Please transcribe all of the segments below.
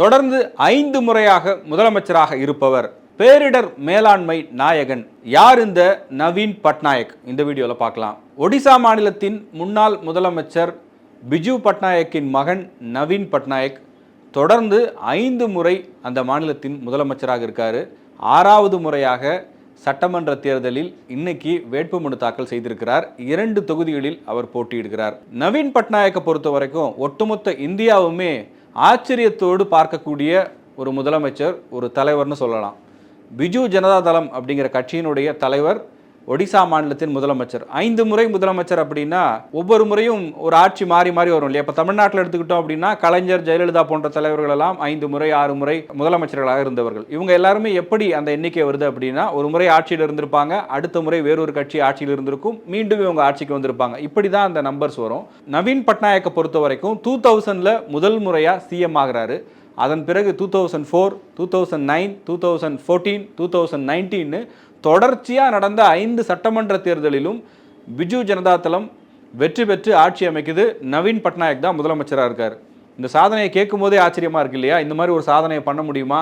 தொடர்ந்து ஐந்து முறையாக முதலமைச்சராக இருப்பவர் பேரிடர் மேலாண்மை நாயகன் யார் இந்த நவீன் பட்நாயக்? இந்த வீடியோவில் பார்க்கலாம். ஒடிசா மாநிலத்தின் முன்னாள் முதலமைச்சர் பிஜு பட்நாயக்கின் மகன் நவீன் பட்நாயக் தொடர்ந்து ஐந்து முறை அந்த மாநிலத்தின் முதலமைச்சராக இருக்கார். ஆறாவது முறையாக சட்டமன்ற தேர்தலில் இன்னைக்கு வேட்புமனு தாக்கல் செய்திருக்கிறார். இரண்டு தொகுதிகளில் அவர் போட்டியிடுகிறார். நவீன் பட்நாயக்கை பொறுத்த வரைக்கும் ஒட்டுமொத்த இந்தியாவுமே ஆச்சரியத்தோடு பார்க்கக்கூடிய ஒரு முதலமைச்சர் ஒரு தலைவர்னு சொல்லலாம். பிஜு ஜனதா தளம் அப்படிங்கிற கட்சியினுடைய தலைவர் ஒடிசா மாநிலத்தின் முதலமைச்சர். ஐந்து முறை முதலமைச்சர் அப்படின்னா ஒவ்வொரு முறையும் ஒரு ஆட்சி மாறி மாறி வரும் இல்லையா? இப்போ தமிழ்நாட்டில் எடுத்துக்கிட்டோம் அப்படின்னா கலைஞர் ஜெயலலிதா போன்ற தலைவர்கள் எல்லாம் ஐந்து முறை ஆறு முறை முதலமைச்சர்களாக இருந்தவர்கள். இவங்க எல்லாருமே எப்படி அந்த எண்ணிக்கை வருது அப்படின்னா ஒரு முறை ஆட்சியில் இருந்திருப்பாங்க அடுத்த முறை வேறொரு கட்சி ஆட்சியில் இருந்திருக்கும் மீண்டும் இவங்க ஆட்சிக்கு வந்திருப்பாங்க. இப்படி தான் அந்த நம்பர்ஸ் வரும். நவீன் பட்நாயக்கை பொறுத்த வரைக்கும் டூ தௌசண்டில் முதல் முறையாக சிஎம் ஆகிறாரு. அதன் பிறகு two thousand four two thousand nine two thousand fourteen two thousand நைன்டீன்னு தொடர்ச்சியாக நடந்த ஐந்து சட்டமன்ற தேர்தலிலும் பிஜு ஜனதா தளம் வெற்றி பெற்று ஆட்சி அமைக்குது. நவீன் பட்நாயக் தான் முதலமைச்சராக இருக்கார். இந்த சாதனையை கேட்கும் போதே ஆச்சரியமாக இருக்கு இல்லையா? இந்த மாதிரி ஒரு சாதனையை பண்ண முடியுமா?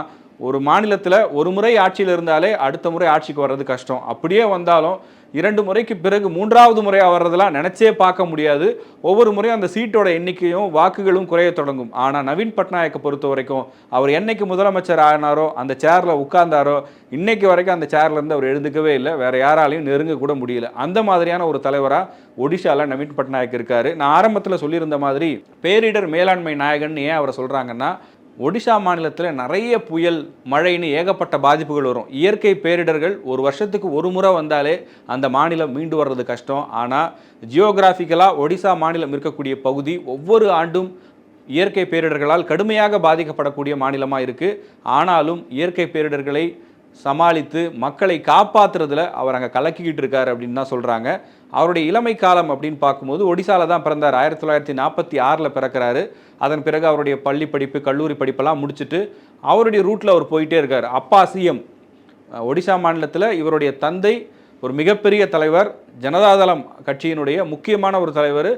ஒரு மாநிலத்தில் ஒரு முறை ஆட்சியில் இருந்தாலே அடுத்த முறை ஆட்சிக்கு வர்றது கஷ்டம். அப்படியே வந்தாலும் இரண்டு முறைக்கு பிறகு மூன்றாவது முறையாக வர்றதெல்லாம் நினச்சே பார்க்க முடியாது. ஒவ்வொரு முறையும் அந்த சீட்டோட எண்ணிக்கையும் வாக்குகளும் குறைய தொடங்கும். ஆனால் நவீன் பட்நாயக்கை பொறுத்த வரைக்கும் அவர் என்னைக்கு முதலமைச்சர் ஆனாரோ அந்த சேரில் உட்கார்ந்தாரோ இன்னைக்கு வரைக்கும் அந்த சேர்லேருந்து அவர் எழுந்துக்கவே இல்லை. வேறு யாராலையும் நெருங்க கூட முடியல. அந்த மாதிரியான ஒரு தலைவராக ஒடிஷாவில் நவீன் பட்நாயக் இருக்காரு. நான் ஆரம்பத்தில் சொல்லியிருந்த மாதிரி பேரிடர் மேலாண்மை நாயகன் ஏன் அவரை சொல்கிறாங்கன்னா ஒடிஷா மாநிலத்தில் நிறைய புயல் மழைன்னு ஏகப்பட்ட பாதிப்புகள் வரும். இயற்கை பேரிடர்கள் ஒரு வருஷத்துக்கு ஒரு முறை வந்தாலே அந்த மாநிலம் மீண்டு வர்றது கஷ்டம். ஆனால் ஜியோகிராஃபிக்கலாக ஒடிசா மாநிலம் இருக்கக்கூடிய பகுதி ஒவ்வொரு ஆண்டும் இயற்கை பேரிடர்களால் கடுமையாக பாதிக்கப்படக்கூடிய மாநிலமாக இருக்குது ஆனாலும் இயற்கை பேரிடர்களை சமாளித்து மக்களை காப்பாற்றுறதுல அவர் அங்கே கலக்கிக்கிட்டு இருக்கார் அப்படின்னு தான் சொல்கிறாங்க அவருடைய இளமை காலம் அப்படின்னு பார்க்கும்போது ஒடிசாவில் தான் பிறந்தார். ஆயிரத்தி தொள்ளாயிரத்தி நாற்பத்தி ஆறில் பிறக்கிறாரு. அதன் பிறகு அவருடைய பள்ளி படிப்பு கல்லூரி படிப்பெல்லாம் முடிச்சுட்டு அவருடைய ரூட்டில் அவர் போயிட்டே இருக்கார். அப்பா சிஎம் ஒடிசா மாநிலத்தில் இவருடைய தந்தை ஒரு மிகப்பெரிய தலைவர் ஜனதாதளம் கட்சியினுடைய முக்கியமான ஒரு தலைவர்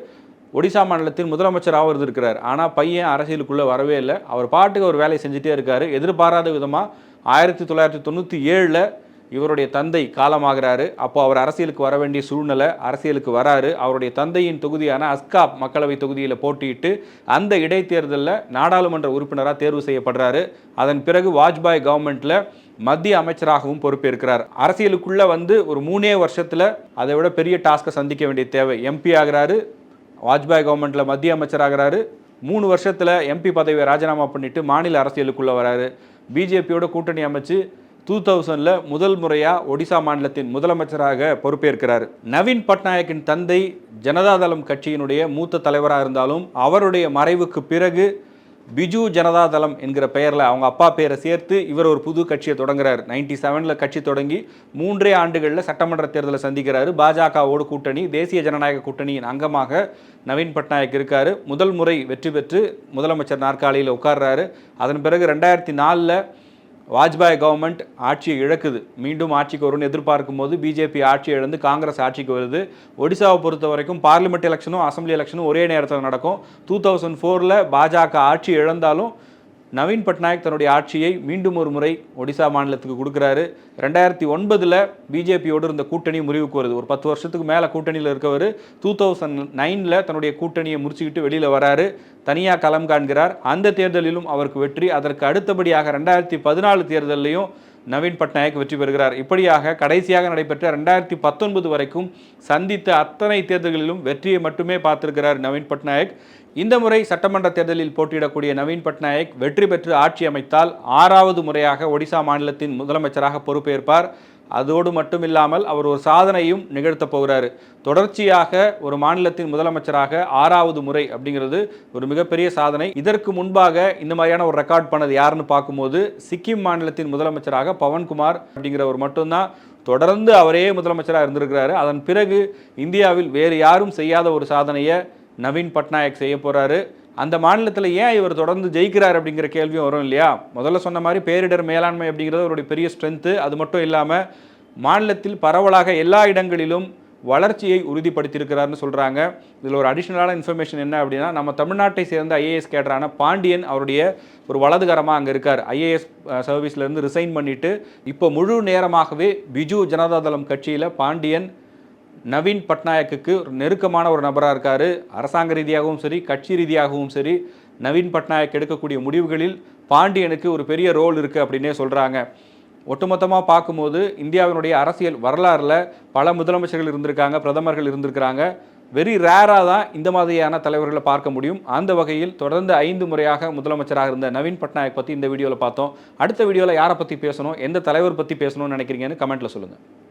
ஒடிசா மாநிலத்தின் முதலமைச்சராக இருந்திருக்கிறார் ஆனால் பையன் அரசியலுக்குள்ளே வரவே இல்லை. அவர் பாட்டுக்கு ஒரு வேலையை செஞ்சுட்டே இருக்காரு. எதிர்பாராத விதமாக ஆயிரத்தி தொள்ளாயிரத்தி தொண்ணூற்றி ஏழில் இவருடைய தந்தை காலமாகிறாரு. அப்போ அவர் அரசியலுக்கு வர வேண்டிய சூழ்நிலை அரசியலுக்கு வராரு. அவருடைய தந்தையின் தொகுதியான அஸ்காப் மக்களவை தொகுதியில் போட்டியிட்டு அந்த இடைத்தேர்தலில் நாடாளுமன்ற உறுப்பினராக தேர்வு செய்யப்படுறாரு. அதன் பிறகு வாஜ்பாய் கவர்மெண்ட்டில் மத்திய அமைச்சராகவும் பொறுப்பேற்கிறார். அரசியலுக்குள்ளே வந்து ஒரு மூணே வருஷத்தில் அதை விட பெரிய டாஸ்க்கை சந்திக்க வேண்டிய தேவை எம்பி ஆகிறாரு. வாஜ்பாய் கவர்மெண்ட்டில் மத்திய அமைச்சராகிறாரு. மூணு வருஷத்தில் எம்பி பதவியை ராஜினாமா பண்ணிட்டு மாநில அரசியலுக்குள்ளே வராரு. பிஜேபியோட கூட்டணி அமைச்சு டூ தௌசண்டில் முதல் முறையாக ஒடிசா மாநிலத்தின் முதலமைச்சராக பொறுப்பேற்கிறார். நவீன் பட்நாயக்கின் தந்தை ஜனதாதளம் கட்சியினுடைய மூத்த தலைவராக இருந்தாலும் அவருடைய மறைவுக்கு பிறகு பிஜு ஜனதா தளம் என்கிற பெயரில் அவங்க அப்பா பேரை சேர்த்து இவர் ஒரு புது கட்சியை தொடங்குறார். நைன்டி செவனில் கட்சி தொடங்கி மூன்றே ஆண்டுகளில் சட்டமன்ற தேர்தலை சந்திக்கிறாரு. பாஜகவோடு கூட்டணி தேசிய ஜனநாயக கூட்டணியின் அங்கமாக நவீன் பட்நாயக் இருக்கார். முதல் முறை வெற்றி பெற்று முதலமைச்சர் நாற்காலியில் உட்கார்றாரு. அதன் பிறகு ரெண்டாயிரத்தி நாலில் வாஜ்பாய் கவர்மெண்ட் ஆட்சியை இழக்குது. மீண்டும் ஆட்சிக்கு வரும்னு எதிர்பார்க்கும் போது பிஜேபி ஆட்சி இழந்து காங்கிரஸ் ஆட்சிக்கு வருது. ஒடிசாவை பொறுத்த வரைக்கும் பார்லிமெண்ட் எலெக்ஷனும் அசம்பிளி எலெக்ஷனும் ஒரே நேரத்தில் நடக்கும். டூ தௌசண்ட் ஃபோரில் பாஜக ஆட்சி இழந்தாலும் நவீன் பட்நாயக் தன்னுடைய ஆட்சியை மீண்டும் ஒரு முறை ஒடிசா மாநிலத்துக்கு கொடுக்குறாரு. ரெண்டாயிரத்தி ஒன்பதில் பிஜேபியோடு இருந்த கூட்டணி முறிவுக்கு வருது. ஒரு பத்து வருஷத்துக்கு மேலே கூட்டணியில் இருக்கவர் டூ தௌசண்ட் நைனில் தன்னுடைய கூட்டணியை முடிச்சுக்கிட்டு வெளியில் வராரு. தனியாக களம் காண்கிறார். அந்த தேர்தலிலும் அவருக்கு வெற்றி. அதற்கு அடுத்தபடியாக ரெண்டாயிரத்தி பதினாலு தேர்தலையும் நவீன் பட்நாயக் வெற்றி பெறுகிறார். இப்படியாக கடைசியாக நடைபெற்ற ரெண்டாயிரத்தி பத்தொன்பது வரைக்கும் சந்தித்த அத்தனை தேர்தல்களிலும் வெற்றியை மட்டுமே பார்த்திருக்கிறார் நவீன் பட்நாயக். இந்த முறை சட்டமன்ற தேர்தலில் போட்டியிடக்கூடிய நவீன் பட்நாயக் வெற்றி பெற்று ஆட்சி அமைத்தால் ஆறாவது முறையாக ஒடிசா மாநிலத்தின் முதலமைச்சராக பொறுப்பேற்பார். அதோடு மட்டுமில்லாமல் அவர் ஒரு சாதனையும் நிகழ்த்தப் போகிறார். தொடர்ச்சியாக ஒரு மாநிலத்தின் முதலமைச்சராக ஆறாவது முறை அப்படிங்கிறது ஒரு மிகப்பெரிய சாதனை. இதற்கு முன்பாக இந்த மாதிரியான ஒரு ரெக்கார்ட் பண்ணது யாருன்னு பார்க்கும்போது சிக்கிம் மாநிலத்தின் முதலமைச்சராக பவன்குமார் அப்படிங்கிறவர் மட்டும்தான். தொடர்ந்து அவரே முதலமைச்சராக இருந்திருக்கிறாரு. அதன் பிறகு இந்தியாவில் வேறு யாரும் செய்யாத ஒரு சாதனையை நவீன் பட்நாயக் செய்ய போகிறாரு அந்த மாநிலத்தில் ஏன் இவர் தொடர்ந்து ஜெயிக்கிறார் அப்படிங்கிற கேள்வியும் வரும் இல்லையா? முதல்ல சொன்ன மாதிரி பேரிடர் மேலாண்மை அப்படிங்கிறது அவருடைய பெரிய ஸ்ட்ரென்த்து அது மட்டும் இல்லாமல் மாநிலத்தில் பரவலாக எல்லா இடங்களிலும் வளர்ச்சியை உறுதிப்படுத்தியிருக்கிறார்னு சொல்கிறாங்க இதில் ஒரு அடிஷ்னலான இன்ஃபர்மேஷன் என்ன அப்படின்னா நம்ம தமிழ்நாட்டை சேர்ந்த ஐஏஎஸ் கேடரான பாண்டியன் அவருடைய ஒரு வலதுகரமாக அங்கே இருக்கார். ஐஏஎஸ் சர்வீஸ்லேருந்து ரிசைன் பண்ணிவிட்டு இப்போ முழு நேரமாகவே பிஜு ஜனதாதளம் கட்சியில் பாண்டியன் நவீன் பட்நாயக்குக்கு நெருக்கமான ஒரு நபராக இருக்கார். அரசாங்க ரீதியாகவும் சரி கட்சி ரீதியாகவும் சரி நவீன் பட்நாயக் எடுக்கக்கூடிய முடிவுகளில் பாண்டியனுக்கு ஒரு பெரிய ரோல் இருக்குது அப்படின்னே சொல்கிறாங்க ஒட்டுமொத்தமாக பார்க்கும்போது இந்தியாவினுடைய அரசியல் வரலாறில் பல முதலமைச்சர்கள் இருந்திருக்காங்க பிரதமர்கள் இருந்திருக்கிறாங்க. வெரி ரேராக தான் இந்த மாதிரியான தலைவர்களை பார்க்க முடியும். அந்த வகையில் தொடர்ந்து ஐந்து முறையாக முதலமைச்சராக இருந்த நவீன் பட்நாயக் பற்றி இந்த வீடியோவில் பார்த்தோம். அடுத்த வீடியோவில் யாரை பற்றி பேசணும் எந்த தலைவர் பற்றி பேசணும்னு நினைக்கிறீங்கன்னு கமெண்ட்டில் சொல்லுங்கள்